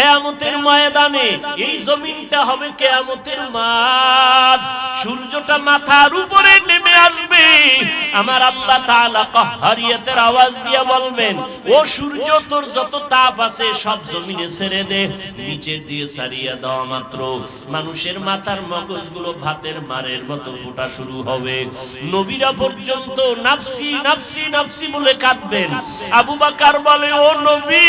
কেয়ামতের ময়দানে এই জমিনটা হবে কেয়ামতের মাঠ। সূর্যটা মাথার উপরে নেমে আসবে। আমার আল্লাহ তাআলা কাহ্হারিয়াতের আওয়াজ দিয়ে বলবেন, ও সূর্য, তোর যত তাপ আছে সব জমিনে ছেড়ে দে। নিচের দিয়ে ছাড়িয়ে দেওয়া মাত্র। মানুষের মাথার মগজগুলো ভাতের মারের মতো ফোটা শুরু হবে। নবীরা পর্যন্ত নাফসি নাফসি নাফসি বলে কাঁদবেন। আবু বাকার বলে, ও নবী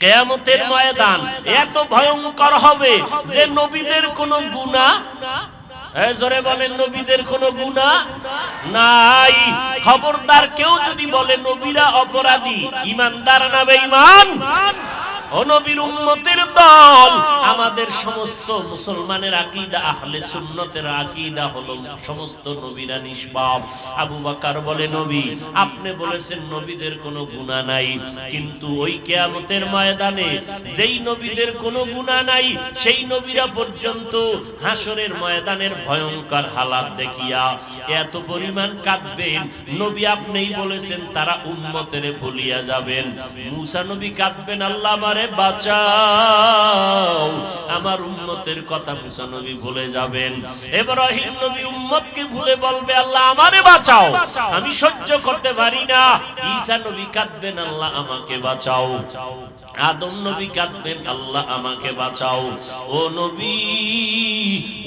কেয়ামতের ময়দান এত ভয়ঙ্কর হবে যে নবীদের কোনো গুণা জোরে বলেন, নবীদের কোনো গুণা নাই। খবরদার কেউ যদি বলে, নবীরা অপরাধী, ইমানদার না বেঈমান? ও উম্মতের দল। আমাদের সমস্ত মুসলমানের আকীদা, আহলে সুন্নতের আকীদা হলো সমস্ত নবীরা নিষ্পাপ। আবু বকর বলে, নবী, আপনি বলেছেন নবীদের কোনো গুনাহ নাই। কিন্তু ওই কিয়ামতের ময়দানে যেই নবীদের কোনো গুনাহ নাই, সেই নবীরা পর্যন্ত হাসরের ময়দানের ভয়ঙ্কর হালাত দেখিয়া এত পরিমাণ কাঁদবেন। নবী আপনিই বলেছেন, তারা উম্মতের ভুলিয়া যাবেন। মুসা নবী কাঁদবেন, আল্লাহ আমারে বাঁচাও। আমার উম্মতের কথা মুসা নবী ভুলে যাবেন। ইব্রাহিম নবী উম্মতকে ভুলে বলবে, আল্লাহ আমারে বাঁচাও। আমি সহ্য করতে পারি না। ঈসা নবী কাঁদবেন, আল্লাহ আমাকে বাঁচাও। আদম নবী কাঁদবেন, আল্লাহ আমাকে বাঁচাও। ও নবী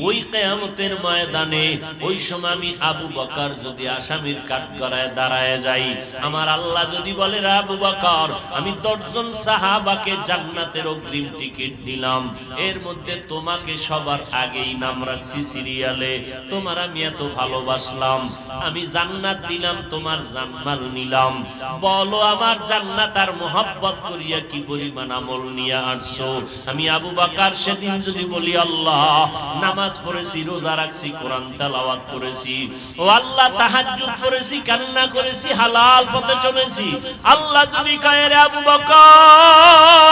ওই কেয়ামতের ময়দানে, ওই সময় আমি আবু বকর যদি আসামির কাঠ গড়ায় দাঁড়ায় যাই, আমার আল্লাহ যদি বলে আবু বকর, আমি দশজন সাহাবাকে জান্নাতের অগ্রিম টিকিট দিলাম। এর মধ্যে তোমাকে সবার আগেই নাম রাখছি সিরিয়ালে। তোমার আমি এত ভালোবাসলাম। আমি জান্নাত দিলাম, তোমার জান্নাল নিলাম। বলো, আমার জান্নাত আর মোহাব্বত করিয়া কি পরিমাণ আমল নিয়ে আসছো? আমি আবু বাকার সেদিন যদি বলি, আল্লাহ নামাজ পড়েছি, রোজা রাখছি, কোরআন তেলাওয়াত করেছি। ও আল্লাহ তাহাজ্জুদ করেছি কান্না করেছি, হালাল পথে চলেছি। আল্লাহ যদি কায়রে আবু বকর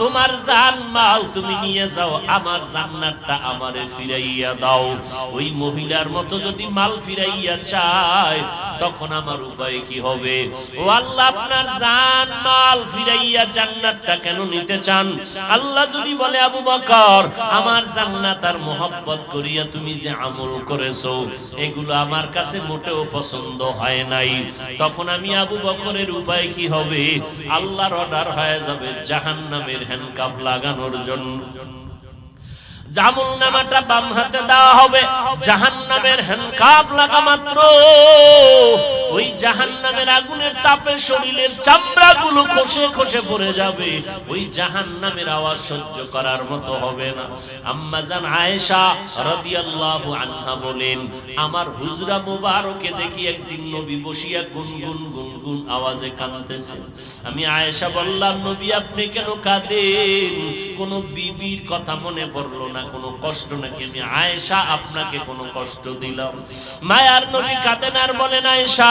তোমার জান মাল তুমি নিয়ে যাও, আমার জান্নাতটা আমারে ফিরাইয়া দাও। ওই মহিলার মতো যদি মাল ফিরাইয়া চায়, তখন আমার উপায় কি হবে? ও আল্লাহ, আপনার জান মাল ফিরাইয়া জান্নাতটা কেন নিতে চান? আল্লাহ যদি বলে, আবু বকর, আমার জান্নাত আর মোহাব্বত করিয়া তুমি যে আমল করেছ, এগুলো আমার কাছে মোটেও পছন্দ হয় নাই। তখন আমি আবু বকরের উপায় কি হবে? আল্লাহর অর্ডার হয়ে যাবে জাহান্নামের হ্যান্ডকাপ লাগানোর জন্য। জামুল নামাটা বাম হাতে দেওয়া হবে। জাহান্নামের হ্যান্ডকাপ লাগা মাত্র। ওই আগুনের তাপে শরীরের খসে খসে পড়ে যাবে। ওই আওয়াজ সহ্য করার মতো হবে না। আম্মা জান আয়েশা বলেন, আমার হুজরা মুবারকে দেখি একদিন নবী বসিয়া গুনগুন গুনগুন আওয়াজে কাঁদতেছে। আমি আয়েশা বললাম, নবী, আপনি কেন কাঁদেন? কোন বিবির কথা মনে পড়ল না, কোনো কষ্ট নাকি? আমি, আয়েশা, আপনাকে কোনো কষ্ট দিলাম। মায়ার নবী কাঁদেন আর বলেন, আয়েশা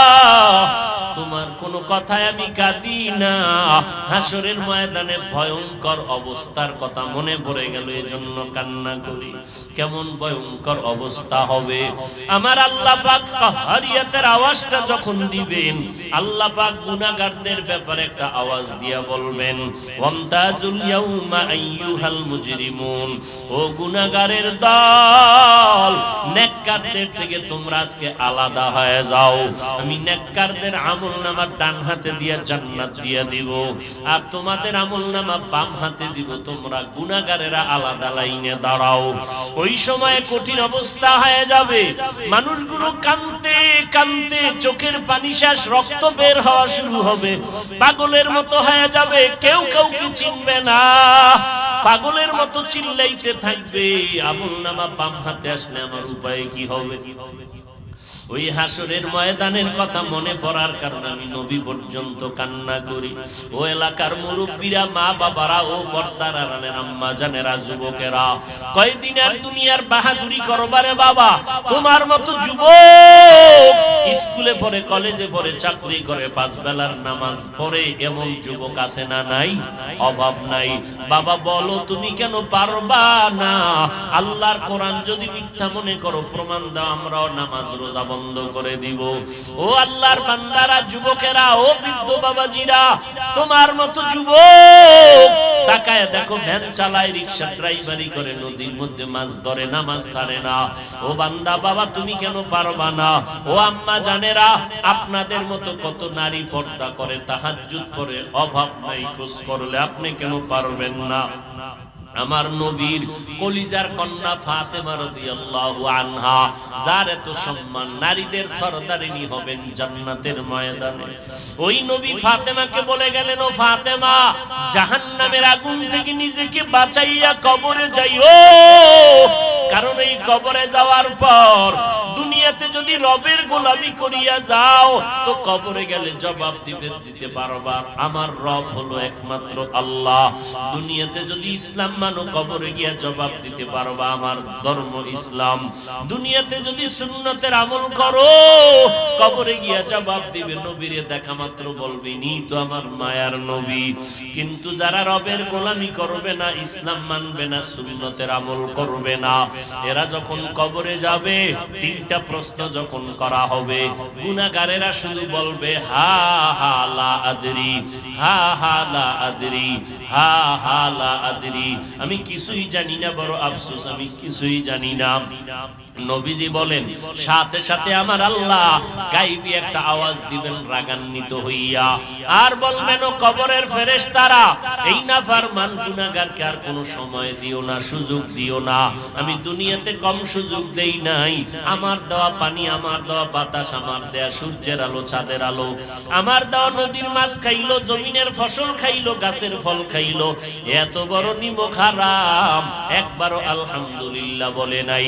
কথায় আমি কাঁদি না। হাসরের ময়দানে ভয়ঙ্কর অবস্থার কথা মনে পড়ে গেল, এজন্য কান্না করি। কেমন ভয়ঙ্কর অবস্থা হবে? আমার আল্লাহ পাক কাহারিয়াতের আওয়াজটা যখন দিবেন, আল্লাহ পাক গুনাহগারদের ব্যাপারে একটা আওয়াজ দিয়া বলবেন, ওয়ামতাজুল ইয়াউমা আইয়ুহাল মুজরিমুন। ও গুনাহগারের দল, নেককারদের থেকে তোমরা আজকে আলাদা হয়ে যাও। আমি নেককারদের আমল নামা ডান হাতে দিয়া জান্নাত দিয়া দিব। আর তোমাদের আমল নামা বাম হাতে দিব, তোমরা গুনাহগারেরা আলাদা লাইনে দাঁড়াও। ওই সময় কঠিন অবস্থা হয়ে যাবে। মানুষগুলো কানতে কানতে চোখের পানি শেষ, রক্ত বের হওয়া শুরু হবে। পাগলের মতো হয়ে যাবে, কেউ কাউকে চিনবে না। পাগলের মতো চিল্লাইতে থাকবে। আমল নামা বাম হাতে আসলে আমার উপায় কি হবে? ওই হাসরের ময়দানের কথা মনে পড়ার কারণে আমি নবী পর্যন্ত কান্না করি। ও এলাকার মুরব্বীরা, মা বাবারা, ও আড়ালের আম্মা, জানেরা, যুবকেরা, কয়দিন আর দুনিয়ার বাহাদুরি করবারে বাবা? তোমার মতো যুবক স্কুলে পড়ে, কলেজে পড়ে, চাকরি করে, পাঁচ বেলার নামাজ পড়ে, এমন যুবক আছে না নাই? অভাব নাই। বাবা, বলো তুমি কেন পারবা না? আল্লাহর কোরআন যদি মিথ্যা মনে করো, প্রমাণ দাও, আমরাও নামাজ, রোজা বন্ধ বন্ধ করে দিব। ও আল্লাহর বান্দারা, যুবকেরা, ও বৃদ্ধ বাবাজিরা, তোমার মতো যুবক, তাকায় দেখো ভ্যান চালায় রিক্সা ড্রাইভারি করে, নদীর মধ্যে মাছ ধরে না, মাছ ছাড়ে না। ও বান্দা, বাবা, তুমি কেন পারবা না? ও আম্মা জানেরা, আপনাদের মতো কত নারী পর্দা করে, তাহাজ্জুদ করে অভাব নাই, খোঁজ করলে আপনি কেন পারবেন না? আমার নবীর কলিজার কন্যা ফাতেমা রাদিয়াল্লাহু আনহা, যার এত সম্মান নারীদের সরদারিনী হবেন জান্নাতের ময়দানে। ওই নবী ফাতেমাকে বলে গেলেন, ও ফাতেমা, জাহান্নামের আগুন থেকে নিজেকে বাঁচাইয়া কবরে যাইও। কারণ এই কবরে যাওয়ার পর দুনিয়াতে যদি রবের গোলামি করিয়া যাও, তো কবরে গেলে জবাব দিবে, দিতে পারবা আমার রব হলো একমাত্র আল্লাহ। দুনিয়াতে যদি ইসলাম মানো, কবরে গিয়া জবাব দিতে পারবা আমার ধর্ম ইসলাম। দুনিয়াতে যদি সুন্নতের আমল করো, কবরে গিয়া জবাব দিবে, নবীরে দেখা মাত্র বলবে নি তো আমার মায়ার নবী। কিন্তু যারা রবের গোলামি করবে না, ইসলাম মানবে না, সুন্নতের আমল করবে না। এরা যখন কবরে যাবে, তিনটা প্রশ্ন যখন করা হবে, গুণাগারেরা শুধু বলবে, হা হা, লা আদরি, হা হা, লা আদরি, হা হা, লা আদরি। আমি কিছুই জানি না, বড় আফসোস, আমি কিছুই জানি না। নবীজি বলেন, সাথে সাথে আমার আল্লাহ গাইবি একটা আওয়াজ দিবেন রাগান্বিত হইয়া। আর বলবেন কবরের ফেরেশতারা, এই না ফারমান গুনাহগারকে আর কোনো সময় দিও না, সুযোগ দিও না। আমি দুনিয়াতে কম সুযোগ দেই নাই। আমার দেওয়া পানি, আমার দেওয়া বাতাস, আমার দেয়া সূর্যের আলো চাঁদের আলো। আমার দেওয়া নদীর মাছ খাইলো, জমিনের ফসল খাইলো, গাছের ফল খাইলো। এত বড় হারাম, একবারও আলহামদুলিল্লাহ বলে নাই।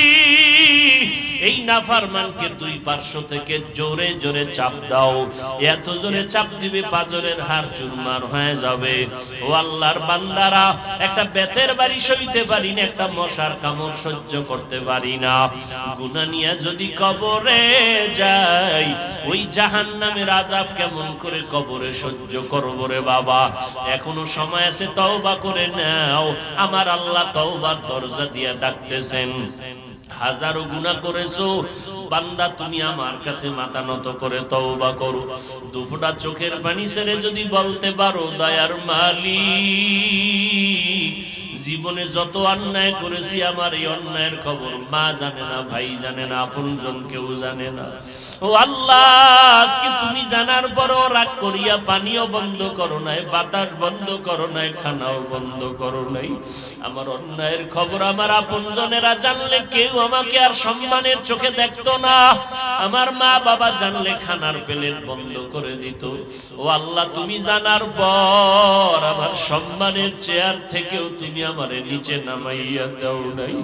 এই নাফারমানকে দুই পার্শ্ব থেকে জোরে জোরে চাপ দাও। এত জোরে চাপ দিবে পাজরের হার চুরমার হয়ে যাবে। ও আল্লাহর বান্দারা, একটা বেতের বাড়ি সইতে পারি না, একটা মশার কামড় সহ্য করতে পারি না। গুনা নিয়ে যদি কবরে যাই, ওই জাহান্নামের আজাব কেমন করে কবরে সহ্য করব রে বাবা? এখনও সময় আছে, তওবা করে নাও। আমার আল্লাহ তওবার দরজা দিয়ে ডাকতেছেন। হাজারো গুণা করেছ, বান্দা তুমি আমার কাছে মাথা নত করে তওবা করো। দুফোটা চোখের পানি ছেড়ে যদি বলতে পারো, দয়ার মালিক। জীবনে যত অন্যায় করেছি, আমার এই অন্যায়ের খবর মা জানে না, ভাই জানে না আপনজন কেউ জানে না। ও আল্লাহ, আজকে তুমি জানার পরও রাগ করিয়া পানিও বন্ধ করো নাই, বাতাস বন্ধ করো নাই, খানাও বন্ধ করো নাই। আমার অন্যায়ের খবর আমার আপনজনেরা জানলে, কেউ আমাকে আর সম্মানের চোখে দেখতো না। আমার মা বাবা জানলে খানার প্লেট বন্ধ করে দিত। ও আল্লাহ, তুমি জানার পর আমার সম্মানের চেয়ার থেকেও তুমি আমারে নিচে নামাইয়া দাও নাই।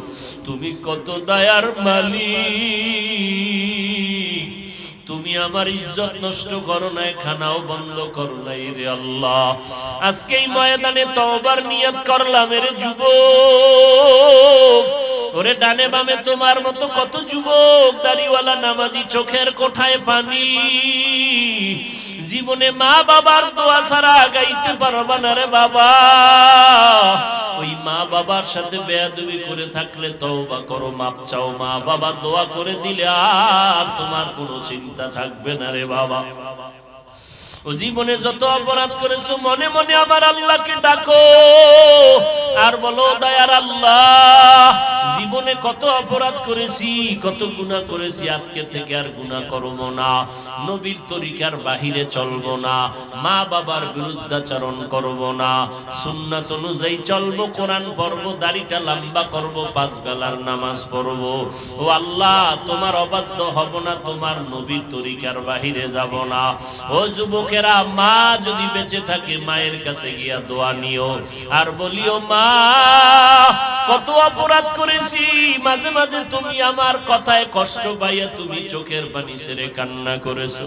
তুমি কত দয়ার মালিক। তুমি আমার ইজ্জত নষ্ট করো নাই, খানাও বন্ধ করো নাই রে আল্লাহ। আজকে এই ময়দানে তওবার নিয়ত করলাম রে যুবক। ওরে ডানে বামে তোমার মতো কত যুবক, দাড়িওয়ালা নামাজি চোখের কোঠায় পানি। জীবনে মা বাবার দোয়া ছাড়া গাইতে পারবা না রে বাবা। ওই মা বাবার সাথে বেয়াদবি করে থাকলে তওবা করো, মাপ চাও। মা বাবা দোয়া করে দিলে আর তোমার কোনো চিন্তা থাকবে না রে বাবা। জীবনে যত অপরাধ করেছ, মনে মনে আমার আল্লাহকে ডাকো। আর বলো, দয়ার আল্লাহ, জীবনে কত অপরাধ করেছি, কত গুনাহ করেছি, আজকে থেকে আর গুনাহ করব না। নবীর তরিকার বাহিরে চলবো না, মা বাবার বিরুদ্ধাচরণ করব না। সুন্নাত অনুযায়ী চলবো, কোরআন পড়ব, দাড়িটা লম্বা করব, পাঁচ বেলার নামাজ পড়ব। ও আল্লাহ, তোমার অবাধ্য হব না, তোমার নবীর তরিকার বাহিরে যাব না। ও যুবকেরা, মা যদি বেঁচে থাকে, মায়ের কাছে গিয়া দোয়া নিও। আর বলিও, মা কত অপরাধ করেছি, মাঝে মাঝে তুমি আমার কথায় কষ্ট পাইয়া তুমি চোখের পানি সেরে কান্না করেছ।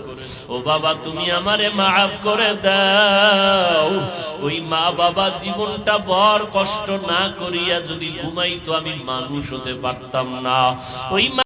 ও বাবা, তুমি আমারে মাফ করে দাও। ওই মা বাবা জীবনটা বড় কষ্ট না করিয়া যদি ঘুমাইতো আমি মানুষ হতে পারতাম না। ওই